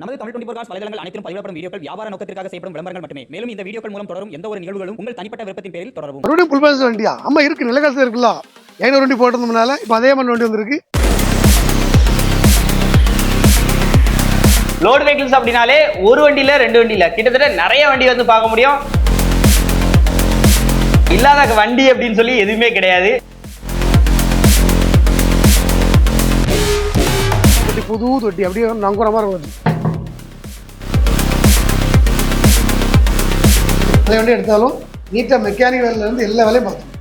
நமது Tamil twenty cos வலைதளங்கள் அனைத்தும் பதிவிடப்படும் வீடியோக்கள் வியாபார நோக்கத்திற்காக செய்யப்படும் விளம்பரங்கள் மட்டுமே. மேலும் இந்த வீடியோக்கள் மூலம் தொடரும் எந்த ஒரு நிகழ்வுகளும் உங்கள் தனிப்பட்ட விருப்பத்தின் பேரில் தொடரவும். மறுபடியும் புல் பேச வண்டியா? அம்மா இருக்கு நிலக்காசு இருக்குல்ல? ஐநூறு வண்டி போட்டிருந்தோம்னால இப்போ அதே மாதிரி வண்டி வந்திருக்கு. லோடு வெஹிக்கிள்ஸ் அப்படின்னாலே ஒரு வண்டியில ரெண்டு வண்டியில கிட்டத்தட்ட நிறைய வண்டி வந்து பார்க்க முடியும். இல்லாத வண்டி அப்படின்னு சொல்லி எதுவுமே கிடையாது. புது தொட்டி அப்படியே நங்குற மாதிரி வருது அதே வண்டி எடுத்தாலும் நீட்டாக மெக்கானிக் வேலையில இருந்து எல்லா வேலையும் பார்த்தோம்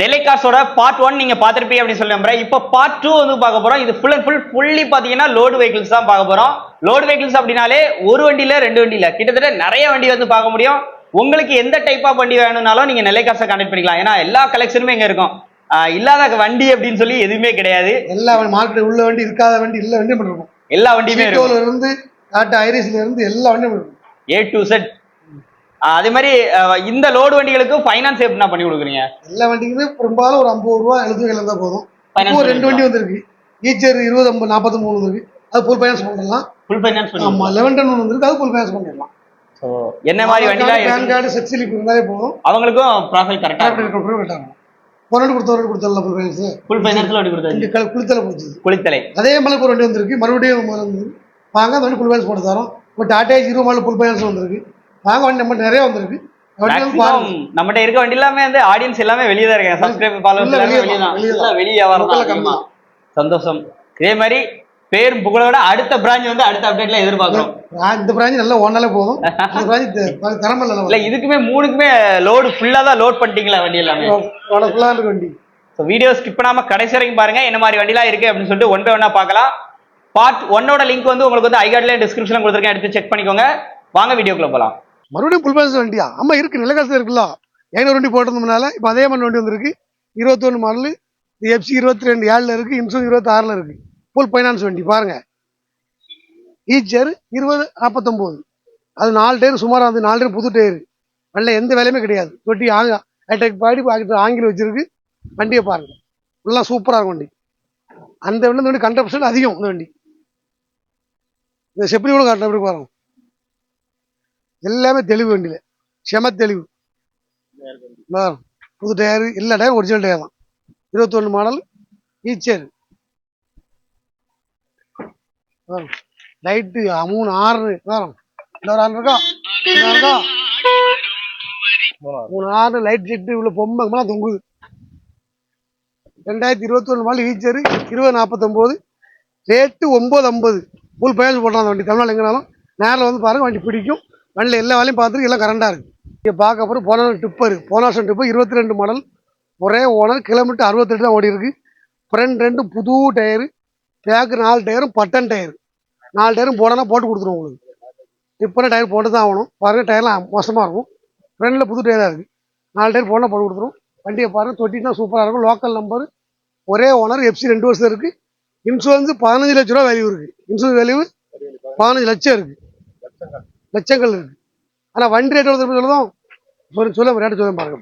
நெல்லைக்காசோட பார்ட் ஒன் நீங்க பார்த்திருப்பீங்க அப்படின்னு சொல்லி நம்புறேன். இப்போ பார்ட் டூ வந்து பார்க்க போறோம். இது ஃபுல் அண்ட் ஃபுல் ஃபுல்லி பாத்தீங்கன்னா லோடு வெஹிக்கிள்ஸ் தான் பார்க்க போறோம். லோடு வெஹிக்கிள்ஸ் அப்படின்னாலே ஒரு வண்டியில ரெண்டு வண்டியில கிட்டத்தட்ட நிறைய வண்டி வந்து பார்க்க முடியும். உங்களுக்கு எந்த டைப் ஆஃப் வண்டி வேணும்னாலும் நீங்க நெல்லைக்காசை கான்டெக்ட் பண்ணிக்கலாம். ஏன்னா எல்லா கலெக்ஷனுமே இங்க இருக்கும். இல்லாத வண்டி அப்படின்னு சொல்லி எதுவுமே கிடையாது. எல்லா மார்க்கெட் உள்ள வண்டி இருக்காத வண்டி எல்லா வண்டியும் பண்ணிருக்கோம் எல்லா வண்டியுமே இருக்கும். இருந்து டாட்டா ஐரிஸ்ல இருந்து எல்லா வண்டியும் பண்ணிருக்கோம் ஏ டு செட் அதே மாதிரி இந்த லோடு வண்டிகளுக்கு ஃபைனான்ஸ் எப்படின்னா பண்ணி கொடுக்குறீங்க? எல்லா வண்டிக்குமே பெரும்பாலும் ஒரு ஐம்பது ரூபா எழுபது கையில் இருந்தால் போதும். இப்போ ரெண்டு. வண்டி வந்திருக்கு. ஈச்சர் இருபது ஐம்பது நாற்பத்தி மூணு இருக்கு அது ஃபுல் ஃபைனான்ஸ் பண்ணிடலாம். ஃபுல் ஃபைனான்ஸ் ஆமா லெவன் டன் ஒன்று வந்திருக்கு அது ஃபுல் ஃபைனான்ஸ் பண்ணிடலாம். என்ன மாதிரி வண்டிலாம் பேன் இருக்கு கார்டு செட் ஸ்லிப் இருந்தாலே போதும். அவங்களுக்கும் ப்ராஃபிட் கரெக்டாக கரெக்டாக கட்டாங்க ஒரு கொடுத்த ஒரு கொடுத்தல ஃபுல் ஃபைனான்ஸ் ஃபுல் ஃபைனான்ஸ்ல வண்டி கல் குளித்தலை போச்சு குளித்தலை. அதே மாதிரி ஒரு வண்டி வந்திருக்கு. மறுபடியும் வாங்க அந்த ஃபுல் ஃபைனான்ஸ் போட்டு தரோம். இப்போ Tata Hero model full finance வந்திருக்கு வாங்க வண்டி நம்ம நிறைய வந்திருக்கு. நம்மகிட்ட இருக்க வண்டி எல்லாமே வந்து ஆடியன்ஸ் எல்லாமே வெளியே தான் இருக்காங்க. சப்ஸ்கிரைப் ஃபாலோவர்ஸ் எல்லாமே வெளிய தான். வெளிய வியாபாரம். சந்தோஷம். இதே மாதிரி பேர் புகழோட அடுத்த பிரான்ச் வந்து அடுத்த அப்டேட்ல எதிர்பார்க்கிறோம் இந்த பிராஞ்ச் நல்லா ஓனாலே போதும். இந்த பிராஞ்ச் திறமை இல்ல இதுக்குமே மூணுக்குமே லோடு ஃபுல்லா தான் லோட் பண்ணிட்டீங்களா வண்டி எல்லாமே? ஃபுல்லாக இருக்கு வண்டி. ஸோ வீடியோ ஸ்கிப் பண்ணாம கடைசி வரைக்கும் பாருங்க என்ன மாதிரி வண்டிலாம் இருக்கு அப்படின்னு சொல்லிட்டு ஒன் பை ஒன்னா பார்க்கலாம். பார்ட் ஒன்னோட லிங்க் வந்து உங்களுக்கு வந்து ஐகார்ட்ல டிஸ்கிரிப்ஷன் கொடுத்துருக்கேன் எடுத்து செக் பண்ணிக்கோங்க. வாங்க வீடியோக்குள்ள போலாம். மறுபடியும் புல் பேச வண்டியா? அம்மா இருக்கு நிலக்காசு இருக்குல்ல. ஐநூறு வண்டி போட்டிருந்தோம்னால இப்போ அதே மாதிரி வண்டி வந்திருக்கு. இருபத்தொன்று மாடலு எஃப்சி இருபத்தி ரெண்டு ஏழில் இருக்குது இன்சூரன்ஸ் இருபத்தி ஆறில் இருக்குது ஃபுல் ஃபைனான்ஸ் வண்டி பாருங்க. ஈச்சர் இருபது நாற்பத்தொம்போது அது நாலு டயர் சுமார் அது நாலு டயர் புது டயர். வண்டியில் எந்த வேலையுமே கிடையாது. தொட்டி ஆங்க ஹைடெக் பாடி ஆங்கில வச்சிருக்கு. வண்டியை பாருங்க. ஃபுல்லாக சூப்பராக இருக்கும் வண்டி. அந்த வண்டி இந்த வண்டி கண்ட்ரப்ஷன் அதிகம் இந்த வண்டி. இந்த செப்பனி கூட காட்டுற எப்படி பாருங்க. எல்லாமே தெளிவு வண்டியில. செம தெளிவு. புது டயர் எல்லா டயரும் ஒரிஜினல் டயர் தான். இருபத்தொன்று மாடல் ஈச்சர் லைட்டு மூணு ஆறு வரும். இந்த ஒரு ஆறு இருக்கா ஆறு இருக்கா? மூணு ஆறு லைட் செட்டு உள்ள மேலே தொங்குது. ரெண்டாயிரத்தி இருபத்தொன்று மாடல் ஈச்சர் இருபது நாற்பத்தொம்போது ரேட்டு ஒம்பது ஐம்பது. ஃபுல் பயன்ஸ் போடுறாங்க வண்டி. தமிழ்நாடு எங்கனாலும் நேரில் வந்து பாருங்க வண்டி பிடிக்கும். வண்டியில் எல்லா வேலையும் பார்த்துருக்கு எல்லாம் கரண்டாக இருக்குது இங்கே பார்க்க அப்புறம் போன டிப்பர் போன வருஷம் டிப்பர் இருபத்தி ரெண்டு மாடல் ஒரே ஓனர் கிலோமீட்டர் அறுபத்தெட்டு தான் ஓடி இருக்கு ஃப்ரண்ட் ரெண்டு புது டயரு பேக்கு நாலு டயரும் பட்டன் டயர். நாலு டயரும் போடனா போட்டு கொடுத்துருவோம் உங்களுக்கு. டிப்பனை டயர் போட்டு தான் ஆகணும். பாருங்கள் டயர்லாம் மோசமாக இருக்கும். ஃப்ரெண்டில் புது டயராக இருக்குது நாலு டயர் போடனா போட்டு கொடுத்துருவோம். வண்டியை பாருங்கள் தொட்டினா சூப்பராக இருக்கும். லோக்கல் நம்பர் ஒரே ஓனர் எஃப்சி ரெண்டு வருஷம் இருக்குது இன்சூரன்ஸ் பதினஞ்சு லட்ச ரூபா வேல்யூ இருக்குது இன்சூரன்ஸ் வேல்யூ பதினஞ்சு லட்சம் இருக்குது லட்சங்கள் இருக்குது ஆனால் வண்டி ரேட் எவ்வளோ சொல்லுதோம் சொல்ல சொல்ல ரேட்டு சொல்ல பாருங்க.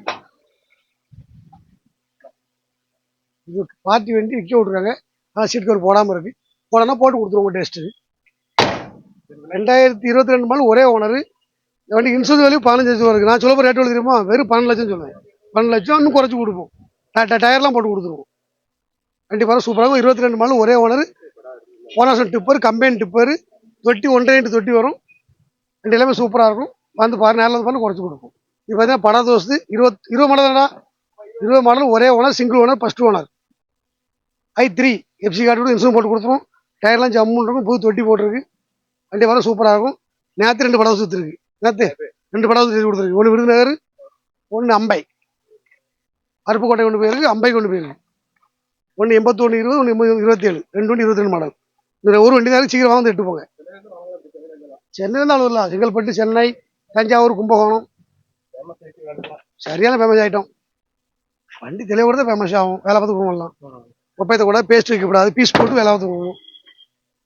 இது பார்ட்டி வண்டி விற்க விட்ருக்காங்க சீட் கவர் போடாமல் இருக்குது போடனா போட்டு கொடுத்துருவோம் டேஸ்ட்டு ரெண்டாயிரத்தி இருபத்தி ரெண்டு மாடல் ஒரே ஓனர் இந்த வண்டி இன்சூரன்ஸ் வேலையும் பதினஞ்சு லட்சம் இருக்குது நான் சொல்ல ரேட் தெரியுமா? வெறும் பன்னெண்டு லட்சம் சொல்லுவேன் பன்னெண்டு லட்சம் இன்னும் குறைச்சி கொடுப்போம். ட- டயர்லாம் போட்டு கொடுத்துருவோம். வண்டி பாருங்க சூப்பராக இருக்கும். இருபத்தி ரெண்டு மாடல் ஒரே ஓனர் போன டிப்பர் கம்பெனி டிப்பர் தொட்டி ஒன்றரை இன்ட்டு தொட்டி வரும். ரெண்டு எல்லாமே சூப்பராக இருக்கும். வந்து பாரு நேரில் வந்து பாருங்க குறைச்சி கொடுப்போம். இது பார்த்தீங்கன்னா படா தோஸ்து இருபத் இருபது மாடல் தானடா இருபது மாடல் ஒரே owner single owner first owner ஐ த்ரீ எஃப்சி கார்டு கூட இன்சூரன்ஸ் போட்டு கொடுத்துருவோம். டயர்லாம் ஜம்முன்னு இருக்கும் புது தொட்டி போட்டிருக்கு. வண்டி வர சூப்பராக இருக்கும். நேற்று ரெண்டு படம் சுற்றிருக்கு நேற்று ரெண்டு படம் சுற்றி கொடுத்துருக்கு. ஒன்று விருதுநகர் ஒன்று அம்பை. அருப்புக்கோட்டை கொண்டு போயிருக்கு. அம்பை கொண்டு போயிருக்கு. ஒன்று எண்பத்தொன்று இருபது ஒன்று எண்பது இருபத்தேழு. ரெண்டு ஒன்று இருபத்தி ரெண்டு மாடல் இந்த ஒரு வண்டி நேரம் சீக்கிரம் வந்து எட்டு போங்க. சென்னையில் தான் அவ்வளோ செங்கல்பட்டு சென்னை தஞ்சாவூர் கும்பகோணம். சரியான ஃபேமஸ் ஆகிட்டோம் வண்டி தெளிவோட தான் ஃபேமஸ் ஆகும். வேலை பார்த்து கும்பலாம் குப்பையத்தை கூட பேஸ்ட் வைக்கக்கூடாது பீஸ் போட்டு வேலை வந்து போகணும்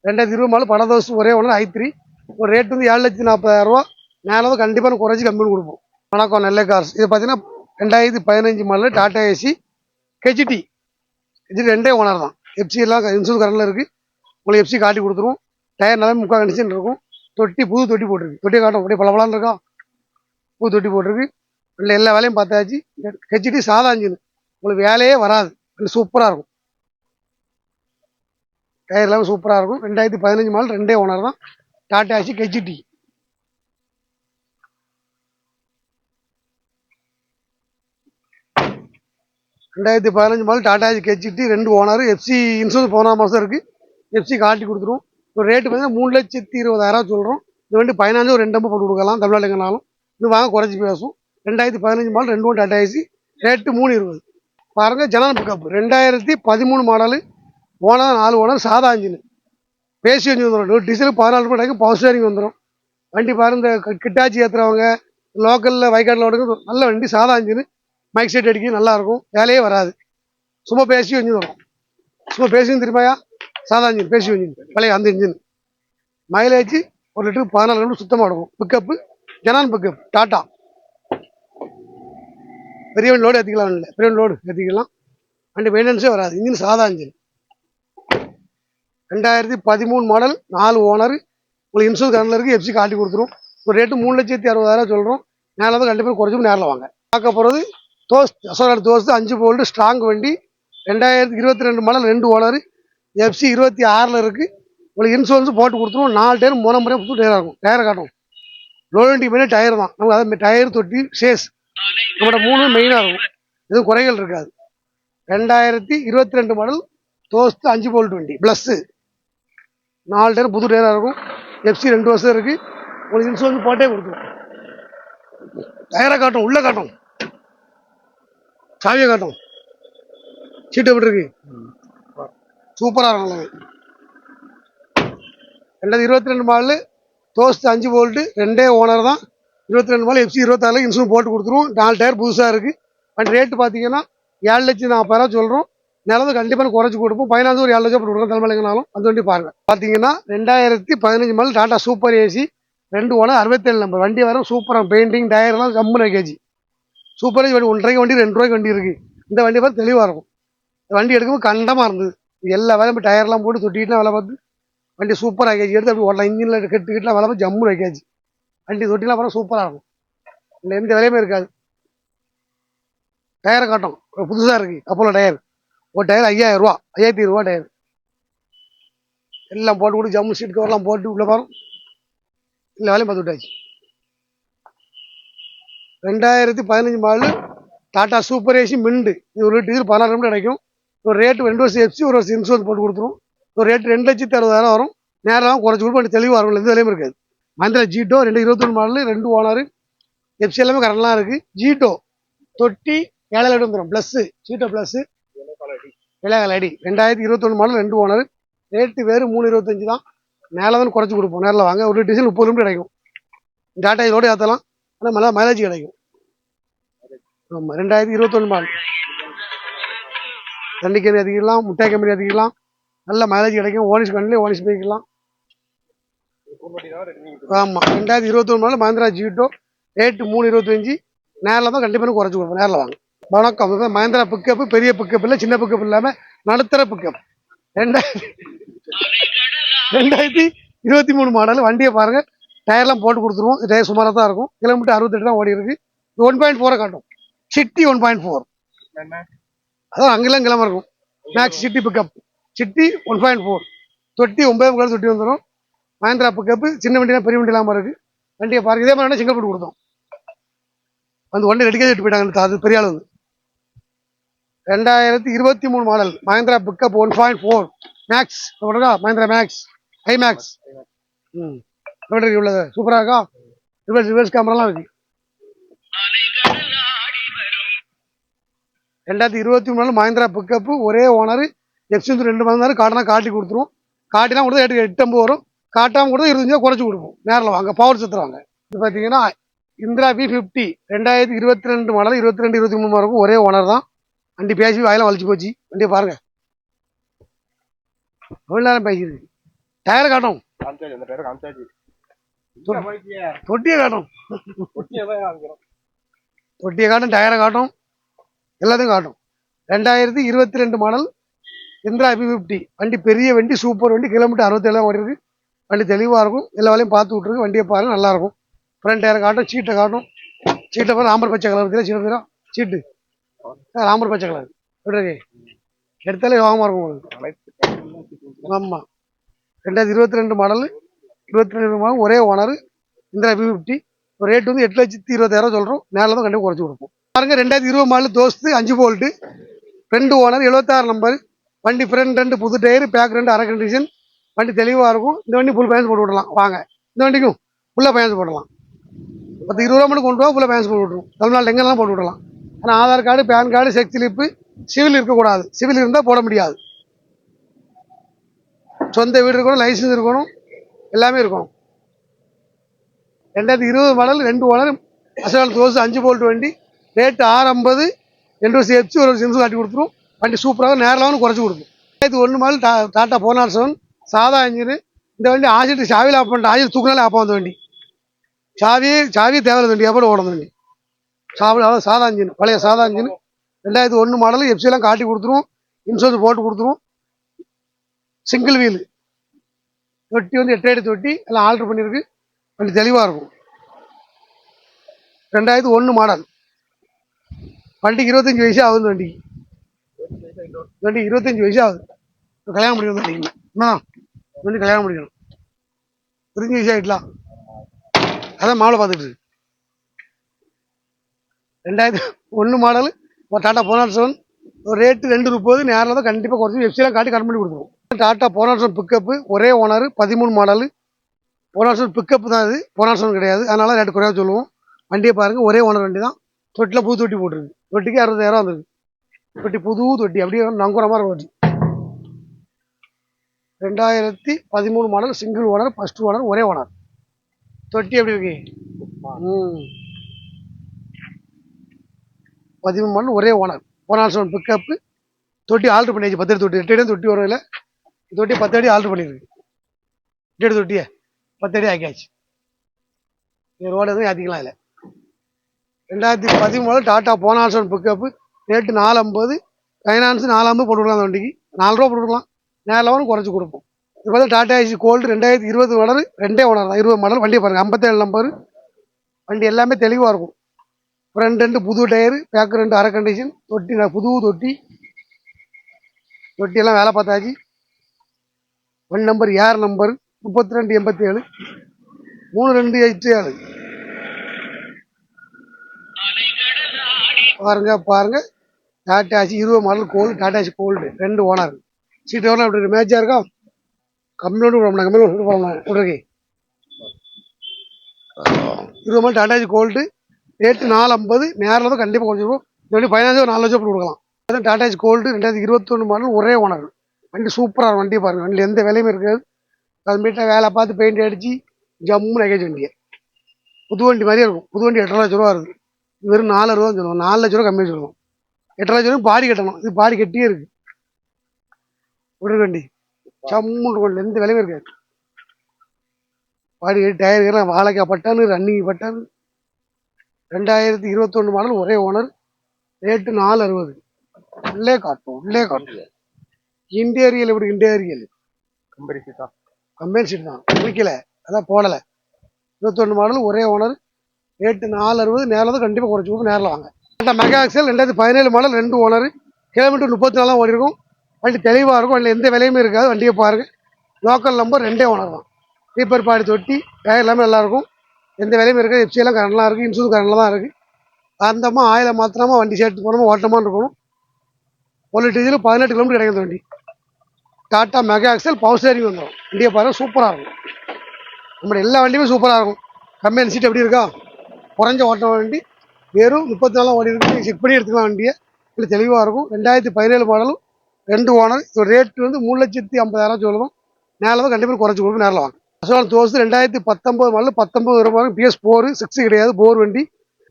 ரெண்டாயிரத்தி இருபது மாதம் பண தோசை ஒரே ஒன்று ஐ த்ரீ ஒரு ரேட் வந்து ஏழு லட்சத்தி நாற்பதாயிரம் ரூபா. மேலே கண்டிப்பாக குறைச்சி கம்மி கொடுப்போம். வணக்கம் நெல்லை கார்ஸ் இது பார்த்தீங்கன்னா ரெண்டாயிரத்தி பதினஞ்சு model Tata Ace HT HT ரெண்டே ஓனர் தான். எஃப்சி எல்லாம் இன்சூரன்ஸ் கரண்டில் இருக்குது உங்களுக்கு எஃப்சி காட்டி கொடுத்துருவோம். டயர் நல்லா முக்கால் கண்டிஷன் இருக்கும். தொட்டி புது தொட்டி போட்டிருக்கு. தொட்டி காட்டும் அப்படியே பளபளன்னு இருக்கா? புது தொட்டி போட்டிருக்கு. இல்லை எல்லா வேலையும் பார்த்தாச்சு. ஹெச்டி சாதா இன்ஜின் உங்களுக்கு வேலையே வராது. சூப்பராக இருக்கும். டயர் எல்லாமே சூப்பராக இருக்கும். ரெண்டாயிரத்தி பதினஞ்சு மாடல் ரெண்டே ஓனர் தான். டாடா ஆசி ஹெச்டி ரெண்டாயிரத்தி பதினஞ்சு மாடல் டாட்டா ஏசி ஹெச்டி ரெண்டு ஓனர் எஃப்சி இன்சூரன்ஸ் போன மாதம் இருக்குது எஃப்சி காட்டி கொடுத்துருவோம் இப்போ ரேட்டு பார்த்தீங்கன்னா மூணு லட்சத்தி இருபதாயிரம் சொல்கிறோம் இது வந்து பதினஞ்சு ஒரு ரெண்டு போட்டு கொடுக்கலாம். தமிழ்நாடு எங்கனாலும் இது வாங்க குறைச்சி பேசும். ரெண்டாயிரத்தி பதினஞ்சு மாடல் ரெண்டு ஒன்று டாடா ஏசி ரேட்டு மூணு இருபது. பாருங்கள் ஜனான் பிக்கப் ரெண்டாயிரத்தி பதிமூணு மாடலு ஓனர் நாலு ஓனர் சாதா இன்ஜின். பேசி இன்ஜின் வந்துடும் டீசல் பதினாலு மணி பவர் ஸ்டேரிங் வந்துடும் வண்டி பாரு இந்த கிட்டாச்சி ஏற்றுறவங்க லோக்கலில் வைக்காட்டில் ஓடுங்க நல்ல வண்டி சாதா இன்ஜின். மைக் செட் அடிக்க நல்லாயிருக்கும் வேலையே வராது. சும்மா பேசி இன்ஜின் வரும் சும்மா பேசி திருப்பாயா சாதா இன்ஜின் பேசி இன்ஜின் பழைய அந்த இன்ஜின். மைலேஜ் ஒரு லிட்டருக்கு பதினாலு கிலோமீட்டர் சுத்தமாக இருக்கும் பிக்கப்பு ஜனான் பிக்கப் டாட்டா பெரிய லோடு ஏற்றிக்கலாம் இல்லை. பெரிய லோடு ஏற்றிக்கலாம் வண்டி மெயின்டெனன்ஸே வராது. இன்ஜின் சாதா இன்ஜின். ரெண்டாயிரத்தி பதிமூணு மாடல் நாலு ஓனர் உங்களுக்கு இன்சூரன்ஸ் கரண்டில் இருக்குது எஃப்சி காட்டி கொடுத்துரும். ஒரு ரேட்டு மூணு லட்சத்தி அறுபதாயிரம் சொல்கிறோம் நேரில் தான் கண்டிப்பாக குறைச்சும் நேரில் வாங்க. பார்க்க போகிறது தோஸ் அசோனாடு தோஸ்து அஞ்சு போல்டு ஸ்ட்ராங் வண்டி ரெண்டாயிரத்தி இருபத்தி ரெண்டு மாடல் ரெண்டு ஓனர் எஃப்சி இருபத்தி ஆறில் இருக்குது உங்களுக்கு இன்சூரன்ஸ் போட்டு கொடுத்துருவோம் நாலு டயர் மூணு முறையாக புது டயராக இருக்கும். டயரை காட்டும் லோலண்டி மெயினே டயர் தான். நமக்கு அதாவது டயர் தொட்டி சேஸ் நம்மளோட மூணு மெயினாக இருக்கும். எதுவும் குறைகள் இருக்காது. ரெண்டாயிரத்தி இருபத்தி ரெண்டு மாடல் தோஸ்து அஞ்சு போல்ட் வண்டி ப்ளஸ்ஸு நாலு டேர் புது டயராக இருக்கும். எஃப்சி ரெண்டு வருஷம் இருக்குது உங்களுக்கு இன்சூரன்ஸ் போட்டே கொடுக்கும் டயரை காட்டும் உள்ளே காட்டும். சாவியை காட்டும். சீட்டு எப்படி இருக்கு? சூப்பராக இருக்கும் எல்லாமே. ரெண்டாயிரத்தி இருபத்தி ரெண்டு மாடலு தோஸ்து அஞ்சு போல்ட்டு ரெண்டே ஓனர் தான். இருபத்தி ரெண்டு மாடல் எஃப்சி இருபத்தாறுல இன்சூரன்ஸ் போட்டு கொடுத்துருவோம். நாலு டயர் புதுசாக இருக்குது அண்ட் ரேட்டு பார்த்தீங்கன்னா ஏழு லட்சம் நாற்பதாயிரம் சொல்கிறோம் நிலவு கண்டிப்பாக குறைச்சி கொடுப்போம். பதினாறு ஒரு ஏழு லட்சம் போட்டு கொடுக்குறோம் தலைமையிலங்கனாலும் அந்த வண்டி பாருங்க. பார்த்தீங்கன்னா ரெண்டாயிரத்தி பதினஞ்சு மாடல் டாடா சூப்பர் ஏசி ரெண்டு ஓனர் அறுபத்தேழு நம்பர் வண்டி வரும் சூப்பராக பெயிண்டிங் டயர்லாம் கம்முன்னு கேஜி சூப்பர் ஏசி வண்டி ஒன்றரைக்கு வண்டி ரெண்டு ரூபாய்க்கு வண்டி இருக்குது இந்த வண்டி பார்த்து தெளிவாக இருக்கும். இந்த வண்டி எடுக்கும்போது கண்டமாக இருந்தது. எல்லா வேலையும் இப்போ டயர்லாம் போட்டு தொட்டிக்கிட்டுலாம் வேலை பார்த்து வண்டி சூப்பராக கேஜி எடுத்து அப்படி ஓடலாம் இன்ஜினில் கட்டு வேலை பார்த்து ஜம்முன்னு கேஜி வண்டி தொட்டிலாம் அப்புறம் சூப்பராக இருக்கும். இல்லை எந்த வேலையுமே இருக்காது. டயரை காட்டும். புதுசாக இருக்குது அப்போலோ டயர் ஒரு டயர் ஐயாயிரம் ரூபா ஐயாயிரத்தி ரூபா டயர். எல்லாம் போட்டு கொடுத்து ஜம்மு சீட் கவர்லாம் போட்டு உள்ள பாரும் இல்லை வேலையும் பார்த்து விட்டாச்சு. ரெண்டாயிரத்தி பதினஞ்சு model Tata super AC mint இது ஒரு டீசல் பதினாறு நிமிடம் கிடைக்கும். ஒரு ரேட்டு ரெண்டு வருஷம் எஃப்சி ஒரு வருஷம் இன்சூரன்ஸ் போட்டு கொடுத்துரும். ஒரு ரேட்டு ரெண்டு லட்சத்தி அறுபதாயிரம் வரும். நேரம் குறைச்சி கொடுப்போம் தெளிவாக இருக்கும் எந்த விலையும் இருக்காது. மந்திரா ஜீட்டோ ரெண்டு இருபத்தொன்று மாடலு ரெண்டு ஓனர். எஃப்சி எல்லாமே கரெக்டாக இருக்குது ஜீட்டோ தொட்டி ஏழை வந்துடும் ப்ளஸ்ஸு ஜீட்டோ ப்ளஸ்ஸு விலகல் அடி ரெண்டாயிரத்தி இருபத்தொன்று மாடல் ரெண்டு ஓனர் ரேட்டு வேறு மூணு இருபத்தஞ்சு தான். மேலே தான் குறைச்சி கொடுப்போம். நேரில் வாங்க. ஒரு டீசல் முப்பது நிமிடம் கிடைக்கும். டாட்டா இதோடு ஏற்றலாம் ஆனால் நல்லா மைலேஜ் கிடைக்கும். ஆமாம் ரெண்டாயிரத்தி இருபத்தொன்று மாடல் தண்ணி கம்பெனி அதிகரிக்கலாம். முட்டை கம்பெனி அதிகரிக்கலாம். நல்ல மைலேஜ் கிடைக்கும். ஓனிஸ் கண்ணிலே ஓனிஸ் போய்க்கலாம் ஆமாம் ரெண்டாயிரத்தி இருபத்தொன்று மாடல் மஹேந்திரா ஜீட்டோ ரேட்டு மூணு இருபத்தஞ்சி. நேரில் தான் கண்டிப்பாக குறைச்சி கொடுப்போம். நேரில் வாங்க. வணக்கம். இது மஹேந்திரா பிக்கப்பு பெரிய பிக்கப் இல்லை சின்ன பிக்கப் இல்லாமல் நடுத்தர பிக்கப் ரெண்டாயிரத்தி ரெண்டாயிரத்தி இருபத்தி மூணு மாடல் வண்டியை பாருங்க. டயர்லாம் போட்டு கொடுத்துருவோம். டயர் சுமாராக தான் இருக்கும். கிலோமீட்டர் அறுபத்தெட்டு தான் ஓடி இருக்கு. ஒன் பாயிண்ட் ஃபோரை காட்டும். சிட்டி ஒன் பாயிண்ட் ஃபோர் அதான் அங்கெல்லாம் கிளம்ப இருக்கும். Max city pickup city one point four தொட்டி ஒன்பது முக்கால் தொட்டி வந்துடும் மஹேந்திரா பிக்கப்பு சின்ன வண்டிலாம் பெரிய வண்டி இல்லாமல் இருக்கு. வண்டியை பாருங்க. இதே மாதிரி சிங்கப்பூர் கொடுத்தோம். அந்த வண்டி ரெடிக்கே எடுத்து போயிட்டாங்க. அது பெரிய ஆள் வந்து. ரெண்டாயிரத்தி இருபத்தி மூணு model Mahindra pickup one point four Max Mahindra Max high Max ம் உள்ளது? சூப்பராக இருக்கா? ரிவர்ஸ் ரிவர்ஸ் கேமராலாம் இருக்கு. ரெண்டாயிரத்தி இருபத்தி மூணு மஹேந்திரா பிக்கப்பு ஒரே ஓனர் எக்ஸ்சேஞ்ச் ரெண்டு மணி காட்டினா காட்டி கொடுத்துருவோம் காட்டினா கொடுத்தா எட்டு எட்டம்பது வரும். காட்டாமல் கொடுத்தா இருபத்தஞ்சா குறைச்சி கொடுப்போம். நேரில் வாங்க. பவர் சுற்றுறாங்க இது பார்த்தீங்கன்னா இந்திரா பி ஃபிஃப்டி ரெண்டாயிரத்தி இருபத்தி ரெண்டு மாடல் இருபத்தி ரெண்டு இருபத்தி மூணு வரைக்கும் ஒரே ஓனர் தான். வண்டி பேசி வாயிலாம் வலிச்சு போச்சு. வண்டியை பாருங்க. எவ்வளோ நேரம் பேசியிருக்கு? டயரை காட்டும் தொட்டியை காட்டும் தொட்டியை காட்டும் டயரை காட்டும் எல்லாத்தையும் காட்டும். ரெண்டாயிரத்தி இருபத்தி ரெண்டு மாடல் இந்திரா அபி ஃபிஃப்டி வண்டி பெரிய வண்டி சூப்பர் வண்டி கிலோமீட்டர் அறுபத்தேழு தான் ஓடி இருக்கு வண்டி தெளிவாக இருக்கும். எல்லா வேலையும் பார்த்து விட்ருக்கு வண்டியை பாருங்க நல்லா இருக்கும். ஃப்ரண்ட் டயர் காட்டும் சீட்டை காட்டும். சீட்டை பாரு ராமர் பச்சை கலர் சீட்டு சீட்டு. ராமர் பச்சை கலர். விடுறது எடுத்தாலே யோகமாக இருக்கும் உங்களுக்கு. ஆமாம் ரெண்டாயிரத்தி இருபத்தி ரெண்டு மாடல் இருபத்தி ரெண்டு மாடல் ஒரே ஓனர் இந்திரா பி ஃபிஃப்டி ரேட் வந்து எட்டு லட்சத்தி இருபத்தாயிரம் சொல்கிறோம் நேரில் தான் கண்டிப்பாக குறைச்சி கொடுப்போம். பாருங்கள் ரெண்டாயிரத்தி இருபது மாடல் தோஸ்து அஞ்சு போல்ட்டு ரெண்டு ஓனர் எழுபத்தாறு நம்பர் வண்டி ஃப்ரண்ட் ரெண்டு புது டயர் பேக் ரெண்டு அரை கண்டிஷன் வண்டி தெளிவாக இருக்கும். இந்த வண்டி ஃபுல் பயன்ஸ் போட்டு விடலாம். வாங்க. இந்த வண்டிக்கும் ஃபுல்லாக பயன்ஸ் போடலாம் பத்து இருபது ரூபா மட்டும் கொண்டு வா ஃபுல்லாக பயன்ஸ் போட்டு விட்ருவோம் தமிழ்நாட்டில் எங்கெல்லாம் போட்டு விடலாம்? ஆனால் Aadhaar card PAN card cheque slip CIBIL இருக்கக்கூடாது. சிவில் இருந்தால் போட முடியாது. சொந்த வீடு இருக்கணும் லைசன்ஸ் இருக்கணும் எல்லாமே இருக்கணும். ரெண்டாயிரத்தி இருபது மாடல் ரெண்டு ஓனர் அசல் தோசு அஞ்சு போல்ட் வண்டி ரேட்டு ஆறு ஐம்பது ரெண்டு வருஷம் எச்சு ஒரு வருஷம் காட்டி கொடுத்துரும். வண்டி சூப்பராக நேரில் குறைச்சி கொடுக்கும். ரெண்டாயிரத்தி ஒன்று மாடல் டா டாட்டா போனார் செவன் சாதா இன்ஜின் இந்த வண்டி ஆசிட்டு சாவியில் ஆஃப் பண்ணிட்டு ஆசிட்டு தூக்கினாலே ஆஃப் வந்த வண்டி. சாவியே சாவியே தேவையில்ல வண்டி அப்புறம் ஓடணும் வண்டி. சாப்பிட சாதா இன்ஜின் பழைய சாதா இன்ஜின் ரெண்டாயிரத்தி ஒன்று மாடல் எஃப்சியெல்லாம் காட்டி கொடுத்துருவோம் இன்சூரன்ஸ் போட்டு கொடுத்துருவோம் சிங்கிள் வீலு தொட்டி வந்து எட்டு அடி தொட்டி எல்லாம் ஆல்ட்ரு பண்ணியிருக்கு. வண்டி தெளிவாக இருக்கும். ரெண்டாயிரத்தி ஒன்று மாடல். வண்டிக்கு இருபத்தஞ்சி வயசு ஆகுது வண்டிக்கு. வண்டிக்கு இருபத்தஞ்சி வயசு ஆகுது. கல்யாணம் முடிக்கணும் வண்டிக்கு. என்ன வண்டி கல்யாணம் முடிக்கணும் இருபத்தஞ்சி வயசு ஆகிடலாம் அதான் மாவளை பார்த்துட்டு இருக்கு. ரெண்டாயிரத்தி ஒன்று மாடல் இப்போ டாட்டா போனார் செவன் ஒரு ரேட்டு ரெண்டு முப்பது நேரில் தான் கண்டிப்பாக குறைச்சி வெப்சைட்லாம் காட்டி கட் பண்ணி கொடுத்துருவோம். டாட்டா போனார் செவன் பிக்கப்பு ஒரே ஓனர் பதிமூணு மாடல் போனார் செவன் பிக்கப் தான் இது. போனார் செவன் கிடையாது. அதனால ரேட்டு குறையாக சொல்லுவோம். வண்டியை பாருங்க ஒரே ஓனர் வண்டி தான். தொட்டியில் புது தொட்டி போட்டிருக்கு. தொட்டிக்கு அறுபதாயிரம் வந்திருக்கு. தொட்டி புது தொட்டி அப்படியே நங்குற மாதிரி தொட்டி ரெண்டாயிரத்தி பதிமூணு model single owner first owner ஒரே ஓனர் தொட்டி எப்படி இருக்கு? ம். பதிமூணு மாடல் ஒரே ஓனர். போனால் செவன் பிக்கப்பு தொட்டி ஆல்ட்ரு பண்ணியாச்சு பத்து அடி தொட்டி. எட்டு அடி தொட்டி வரவில்லை இல்லை தொட்டி பத்து அடி ஆல்ட்ரு பண்ணியிருக்கு. எட்டு அடி தொட்டியை பத்து அடி ஆக்கியாச்சு. ரோடு எதுவும் ஏற்றிக்கலாம் இல்லை. ரெண்டாயிரத்தி பதிமூணு டாட்டா போனால்சன் பிக்கப்பு ரேட்டு நாலு ஐம்பது ஃபைனான்ஸ் நாலு ஐம்பது போட்டு கொடுக்கலாம் அந்த வண்டிக்கு. நாலு ரூபா போட்டு கொடுக்கலாம் நேரில் ஒன்று குறைச்சி கொடுப்போம். இது பார்த்தா டாடா ஏசி கோல்டு ரெண்டாயிரத்தி இருபது மாடல் ரெண்டே ஓனர் தான். இருபது மாடல் வண்டியை பாருங்கள் ஐம்பத்தேழு நம்பர் வண்டி எல்லாமே தெளிவாக இருக்கும். ஃப்ரண்ட் ரெண்டு புது டயரு பேக் ரெண்டு அரை கண்டிஷன் தொட்டி புது தொட்டி. தொட்டி எல்லாம் வேலை பார்த்தாச்சு. வண்டி நம்பர் ஏர் நம்பர் முப்பத்தி ரெண்டு எண்பத்தி ஏழு மூணு ரெண்டு எட்டு ஏழு. பாருங்க பாருங்க. டாட்டாசி இருபது மாடல் கோல்டு டாட்டாசி கோல்டு ரெண்டு ஓனர் சீட் எவ்வளோ அப்படி மேட்சாக இருக்கா? கம்மியோடு போடணும் கம்மியோடு போடலாம் எப்படி இருபது மாடல் டாட்டாசி கோல்டு ரேட்டு நாலு ஐம்பது நேரில் தான் கண்டிப்பாக குறைச்சிருவோம் இப்படி வண்டி ஒரு நாலு லட்சம் போட்டு கொடுக்கலாம். அதான் ஏஜ் கோல்டு ரெண்டாயிரத்தி இருபத்தொன்று மாடல் ஒரே ஓனர் வண்டி சூப்பராக வண்டி பாருங்கள் வண்டியில் எந்த வேலையுமே இருக்காது. கம்ப்ளீட்டாக வேலை பார்த்து பெயிண்ட் அடித்து ஜம்முன்னு நகைச்சு வண்டியை. புது வண்டி மாதிரியே இருக்கும். புது வண்டி எட்டரை லட்ச ரூபா இருக்குது வெறும் நாலு ரூபான்னு சொல்லுவோம். நாலு லட்ச ரூபா கம்மியாக சொல்லுவோம். எட்டரை லட்ச ரூபா பாடி கட்டணும். இது பாடி கட்டியே இருக்குது விடுற வண்டி. ஜம்முன்னு இருக்கும். எந்த விலையும் இருக்காது. பாடி கட்டி டயர் எல்லாம் வாழைக்காய் பட்டான்னு ரன்னிங் பட்டான்னு ரெண்டாயிரத்தி இருபத்தொன்று மாடல் ஒரே ஓனர் ரேட்டு நாலு அறுபது உள்ளே காட்டும் உள்ளே காட்டும் இன்டீரியல் எப்படி இன்டீரியல் கம்பெனி சீட்டா கம்பெனி சீட் தான். முடிக்கல அதான் போடலை. இருபத்தொன்று மாடல் ஒரே ஓனர் ரேட்டு நாலு அறுபது நேரில் தான் கண்டிப்பாக குறைச்சி கொடுத்து நேரில் வாங்க. டாட்டா மெகா எக்ஸல் ரெண்டாயிரத்தி பதினேழு மாடல் ரெண்டு ஓனர். கிலோமீட்டர் முப்பத்தி நாலாம் ஓடி இருக்கும் வண்டி தெளிவாக இருக்கும் வண்டியில் எந்த விலையுமே இருக்காது வண்டியை பாருங்கள் லோக்கல் நம்பர் ரெண்டே ஓனர் தான். ரீப்பர் பாடி தொட்டி டயர் எல்லாமே நல்லா இருக்கும். எந்த வேலையும் இருக்குது. எஃப்சியெல்லாம் கரண்ட்லாம் இருக்குது இன்சூரன்ஸ் கரண்டில் தான் இருக்குது அந்தமா ஆயில மாத்திரமா வண்டி சேர்த்து போனோமா ஓட்டமான்னு இருக்கணும். ஒரு டீசல் பதினெட்டு கிலோமீட்டர் கிடைக்கும் வண்டி. Tata Mega XL power steering வந்துடும் வண்டியை பாருங்கள் சூப்பராக இருக்கும். நம்மளோட எல்லா வண்டியுமே சூப்பராக இருக்கும். கம்மியான சீட் எப்படி இருக்கா? குறைஞ்ச ஓட்ட வண்டி வெறும் முப்பத்தி நாலாம் ஓடி இருக்கு. செக் பண்ணி எடுத்துக்கலாம் வண்டியை. இல்லை தெளிவாக இருக்கும். ரெண்டாயிரத்தி பதினேழு மாடலும் ரெண்டு ஓனர் இது வந்து மூணு லட்சத்தி ஐம்பதாயிரம் சொல்லுவோம். நேரில் தான் கண்டிப்பாக குறைச்சி கொடுக்கும் நேரில் வாங்க. அசோல் தோசு ரெண்டாயிரத்தி பத்தொம்பது மாடல் பத்தொம்பது ரூபாய் பிஎஸ் ஃபோர் சிக்ஸ் கிடையாது போர் வண்டி.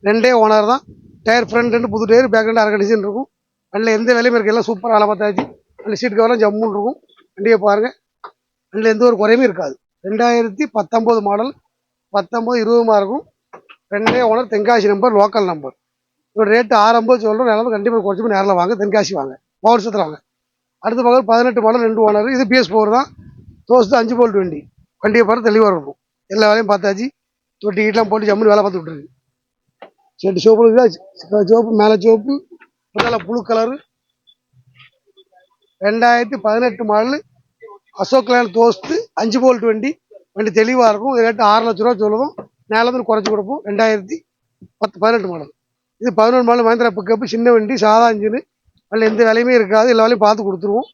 ரெண்டே ஓனர் தான். டயர் ஃப்ரண்ட் ரெண்டு புது டயர் பேக் ரெண்டு அரை கண்டிஷன் இருக்கும். வண்டியில் எந்த வேலையும் இருக்குது. எல்லாம் சூப்பராக வேலை பார்த்தாச்சு. வண்டி சீட் கவரம் ஜம்முன்னு இருக்கும். வண்டியை பாருங்கள் வண்டியில் எந்த ஒரு குறையுமே இருக்காது. ரெண்டாயிரத்தி பத்தொம்போது மாடல் பத்தொம்போது இருபதுமா இருக்கும். ரெண்டே owner Tenkasi number local number இதோட ரேட்டு ஆறு சொல்கிறோம் நேரம் கண்டிப்பாக குறைச்சி போய் நேரில் வாங்க. தென்காசி வாங்க. பவர் சத்தில் வாங்க. அடுத்த பக்கம் பதினெட்டு மாடல் ரெண்டு ஓனர் இது பிஎஸ் ஃபோர் தான். தோசு அஞ்சு போல்ட் வண்டி. வண்டியை பாரு தெளிவாக இருக்கும் எல்லா வேலையும் பார்த்தாச்சு. தொட்டி கீட்டெலாம் போட்டு ஜம்முன்னு வேலை பார்த்து விட்டுருக்கு செட்டு சோப்பு இருக்குது சோப்பு மேலே சோப்பு நல்லா புழு கலரு ரெண்டாயிரத்தி பதினெட்டு மாடல் அசோக் லேண்ட் தோஸ்து அஞ்சு போல்ட் வண்டி. வண்டி தெளிவாக இருக்கும். ரேட்டு ஆறு லட்ச ரூபா சொல்லுவோம். நேரத்தில் குறைச்சி கொடுப்போம். ரெண்டாயிரத்தி பத்து பதினெட்டு மாடல் இது பதினொன்று மாடல் மகேந்திரா பிக்கப்பு சின்ன வண்டி சாதா இன்ஜினு அதில் எந்த வேலையுமே இருக்காது. எல்லா வேலையும் பார்த்து கொடுத்துருவோம்.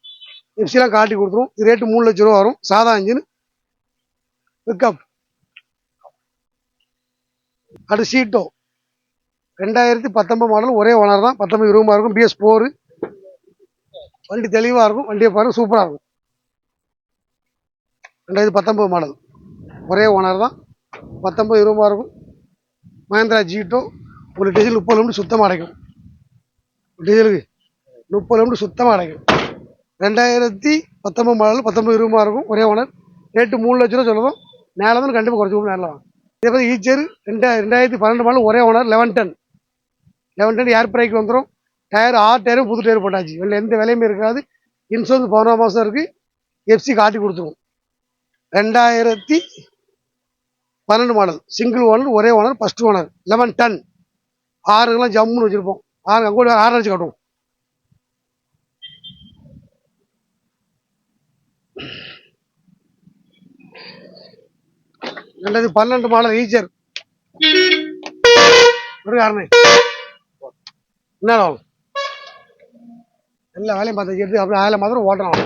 எஃப்சிலாம் காட்டி கொடுத்துருவோம். இது ரேட்டு மூணு லட்ச ரூபா வரும். சாதா இன்ஜின் பிக்கப் அடுத்து சீட்டோ ரெண்டாயிரத்தி பத்தொம்பது மாடல் ஒரே ஓனர் தான். பத்தொம்பது ரூபா இருக்கும். பிஎஸ் போர் வண்டி தெளிவாக இருக்கும். வண்டியை பாருங்கள் சூப்பராக இருக்கும். ரெண்டாயிரத்தி பத்தொன்பது மாடல் ஒரே ஓனர் தான். பத்தொம்பது ரூபா இருக்கும். மஹேந்திரா ஜீட்டோ ஒரு டீசல் முப்பது கிலோமீட்டர் சுத்தமாக அடைக்கும். டீசலுக்கு முப்பது கிலோமீட்டர் சுத்தமாக அடைக்கும். ரெண்டாயிரத்தி பத்தொம்பது மாடல் பத்தொம்பது இருபது இருக்கும். ஒரே ஓனர் ரேட்டு மூணு லட்ச ரூபா சொல்லுவோம். மேலே வந்து கண்டிப்பாக குறைச்சி கொடுக்கும் நேரில் வாங்க இதே மாதிரி ஈச்சர் ரெண்டா ரெண்டாயிரத்தி பன்னெண்டு மாடல் ஒரே owner eleven ton eleven ton air brake வந்துடும் டயர் ஆறு டயரும் புது டயர் போட்டாச்சு. வெளில எந்த விலையுமே இருக்காது. இன்சூரன்ஸ் பதினோரு மாதம் இருக்குது எஃப்சி காட்டி கொடுத்துருவோம். ரெண்டாயிரத்தி பன்னெண்டு மாடல் சிங்கிள் ஓனர் ஒரே owner first owner eleven ton ஆறுங்கெல்லாம் ஜம்முன்னு வச்சுருப்போம். ஆறு அங்கே ஆறு அடிச்சு காட்டுவோம். ரெண்டாயிரத்தி பன்னெண்டு மாடல் ஈச்சர் ஒரு காரணம் என்ன ஆகும் எல்லா வேலையும் பார்த்து எடுத்து அப்படியே ஆயிரம் மாத்திரம் ஓட்டணும்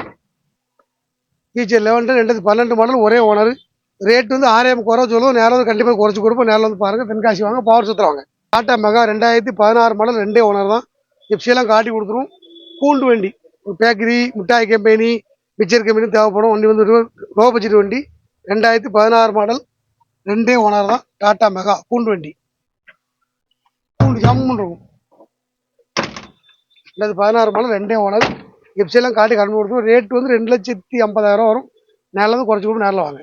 டீச்சர் லெவன்ட்டு ரெண்டு பன்னெண்டு மாடல் ஒரே ஓனர் ரேட் வந்து ஆறாயிரம் குறை சொல்லுவோம் நேரம் வந்து கண்டிப்பாக குறைச்சி கொடுப்போம் நேரில் வந்து பாருங்கள் தென்காசி வாங்க பவர் சுற்றுவாங்க டாட்டா மெகா ரெண்டாயிரத்தி பதினாறு மாடல் ரெண்டே ஓனர் தான் எப்சியெல்லாம் காட்டி கொடுத்துரும் கூண்டு வண்டி பேக்கரி மிட்டாய் கம்பெனி மிச்சர் கம்பெனி தேவைப்படும் வண்டி வந்து லோ பட்ஜெட் வண்டி ரெண்டாயிரத்தி பதினாறு மாடல் ரெண்டே ஓனர் தான் டாட்டா மெகா கூண்டு வண்டி. கூண்டு ஜம்முன்னு இருக்கும். ரெண்டாயிரத்தி பதினாறு மாடல் ரெண்டே ஓனர். எஃப்சியெல்லாம் காட்டி கடன் கொடுத்துரும் ரேட்டு வந்து ரெண்டு லட்சத்தி ஐம்பதாயிரம் வரும். நேரில் வந்து குறைச்சி கொடுத்து நேரில் வாங்க.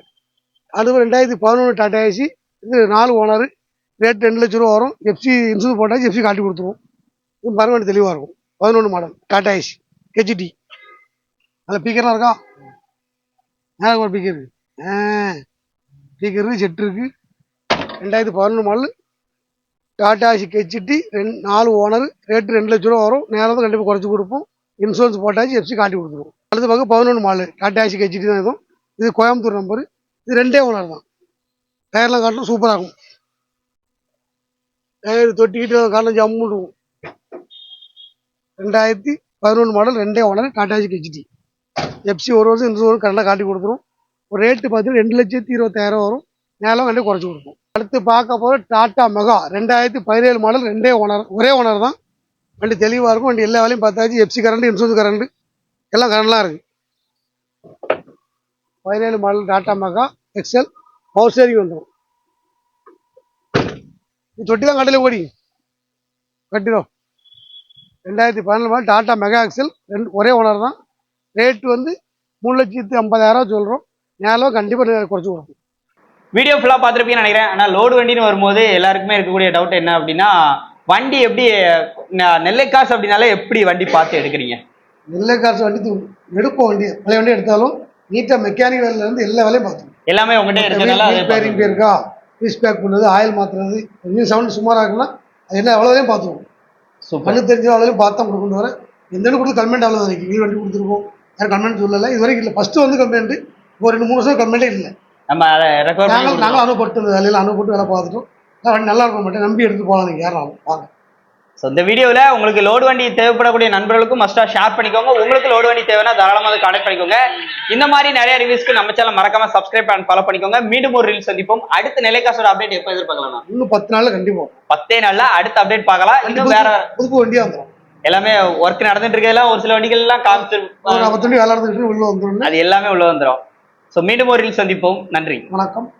அது ரெண்டாயிரத்தி பதினொன்று டாட்டா ஏசி இது நாலு ஓனர். ரேட் ரெண்டு லட்ச ரூபா வரும். எஃப்சி இன்சூரன்ஸ் போட்டாச்சு எஃப்சி காட்டி கொடுத்துருவோம். இது மறுபடியும் தெளிவாக இருக்கும். பதினொன்று மாடல் டாடா ஏசி ஹெச்டி அதில் பீக்கர்லாம் இருக்கா? நேரம் ஒரு பீக்கர் இருக்கு ஸ்பீக்கரு செட் இருக்கு ரெண்டாயிரத்தி பதினொன்று மாடல் டாடா ஹெச்டி ரெண்டு நாலு ஓனர் ரேட்டு ரெண்டு லட்ச ரூபா வரும். நேரம் கண்டிப்பாக குறைச்சி கொடுப்போம். இன்சூரன்ஸ் போட்டாச்சு எஃப்சி காட்டி கொடுத்துருவோம். அடுத்த பக்கம் பதினொன்று மாலு டாடா ஹெச்டி தான் இதுவும் இது கோயம்புத்தூர் நம்பர் இது ரெண்டே ஓனர் தான். டயர்லாம் காட்டணும் சூப்பராக இருக்கும் டயர் தொட்டிக்கிட்டு காட்டணும் ஜம்முன்னு இருக்கும் ரெண்டாயிரத்தி பதினொன்று மாடல் ரெண்டே ஓனர் டாடா ஹெச்டி எஃப்சி ஒரு வருஷம் இன்சூரன்ஸ் கரெக்டாக காட்டி கொடுத்துரும். ஒரு ரேட்டு பார்த்தீங்கன்னா ரெண்டு லட்சத்தி இருபத்தாயிரம் வரும். நேரம் வந்து குறைச்சி கொடுப்போம். அடுத்து பார்க்க போகிற டாட்டா மெகா ரெண்டாயிரத்தி பதினேழு மாடல் ரெண்டே ஓனர் ஒரே ஓனர் தான். வண்டி தெளிவாக இருக்கும். வண்டி எல்லா வேலையும் பார்த்தாச்சு. எஃப்சி கரண்ட் இன்சூரன்ஸ் கரண்ட் எல்லாம் கரண்ட்லாம் இருக்குது பதினேழு model Tata Mega XL power steering வந்துடும் நீ தொட்டி தான் கடையில் ஓடி. கட்டிடும் ரெண்டாயிரத்தி பதினேழு மாடல் டாட்டா மெகா எக்ஸல் ரெண்டு ஒரே ஓனர் தான். ரேட்டு வந்து மூணு லட்சத்தி ஐம்பதாயிரம் சொல்கிறோம் நேரம் கண்டிப்பாக குறைச்சி கொடுப்போம். வீடியோ ஃபுல்லா பார்த்துருப்பீங்கன்னு நினைக்கிறேன். ஆனா லோடு வண்டின்னு வரும்போது எல்லாருக்குமே இருக்கக்கூடிய டவுட் என்ன அப்படின்னா வண்டி எப்படி ந- நெல்லைக்காசு அப்படின்னாலே எப்படி வண்டி பார்த்து எடுக்கிறீங்க? நெல்லை காசு வண்டி எடுப்போம் வண்டி. பழைய வண்டி எடுத்தாலும் நீட்டாக மெக்கானிக் வேலையில இருந்து எல்லா வேலையும் பார்த்துருவோம் எல்லாமே உங்ககிட்ட இருக்கிறதுனால அது ரிப்பேரிங் இருக்கா? பீஸ் பேக் பண்ணுறது ஆயில் மாற்றுறது கொஞ்சம் சவுண்ட் சுமாராக இருக்குன்னா அது என்ன எவ்வளோ வேலையும் பார்த்துருவோம் சூப்பர். கண்ணு தெரிஞ்ச அவ்வளோ பார்த்தா கொண்டு வரேன் எந்த கொடுத்து கமெண்ட் அவ்வளோ வீடு வண்டி கொடுத்துருக்கோம். யாரும் கமெண்ட் சொல்லலை. இது வரைக்கும் இல்லை. ஃபஸ்ட்டு வந்து கமெண்ட் ஒரு ரெண்டு மூணு வருஷம் கமெண்ட்டே இல்லை. நம்ம அதை ரெக்கவர் பண்ணி நாங்கள். நாங்களும் அனுபவப்பட்டு இந்த வேலையில் அனுபவப்பட்டு வேலை பார்த்துட்டோம். நல்லா இருக்க மாட்டேன் நம்பி எடுத்து போகலாம் நீங்கள் யாரும் வாங்க. ஸோ இந்த வீடியோவில் உங்களுக்கு லோடு வண்டி தேவைப்படக்கூடிய நண்பர்களுக்கும் மஸ்டா ஷேர் பண்ணிக்கோங்க. உங்களுக்கு லோடு வண்டி தேவைன்னா தாராளமாக கான்டாக்ட் பண்ணிக்கோங்க. இந்த மாதிரி நிறைய ரிவ்யூஸ்க்கு நம்ம சேனல் மறக்காம சப்ஸ்கிரைப் அண்ட் ஃபாலோ பண்ணிக்கோங்க. மீண்டும் ஒரு ரீல் சந்திப்போம். அடுத்த நிலைக்காசோட அப்டேட் எப்போ எதிர்பார்க்கலாம் இன்னும் பத்து நாளில் கண்டிப்பாக பத்தே நாள்ல அடுத்த அப்டேட் பார்க்கலாம். இன்னும் வேற புதுப்பு வண்டியாக வந்துடும் எல்லாமே ஒர்க் நடந்துட்டு இருக்கையில ஒரு சில வண்டிகள் எல்லாம் வந்துடும் அது எல்லாமே உள்ள வந்துரும். ஸோ மீண்டும் ஒரு சந்திப்போம். நன்றி. வணக்கம்.